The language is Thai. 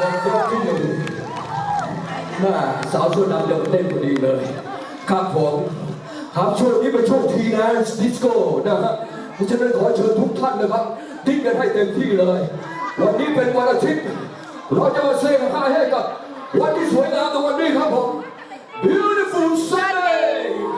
ดยกที่หนึ่งแม่สาวเสื้อดำยังเต้นพอดีเลย ครับผมครับช่วงนี้เป็นช่วงทีแดนซ์ดิสโก้นะฮะเพราะฉะนั้นขอเชิญทุกท่านนะครับดิ้นกันให้เต็มที่เลย วันนี้เป็นวันอาทิตย์เราจะมาเซฮาให้กับวันที่สวยงามในวันนี้ครับผม Beautiful Sunday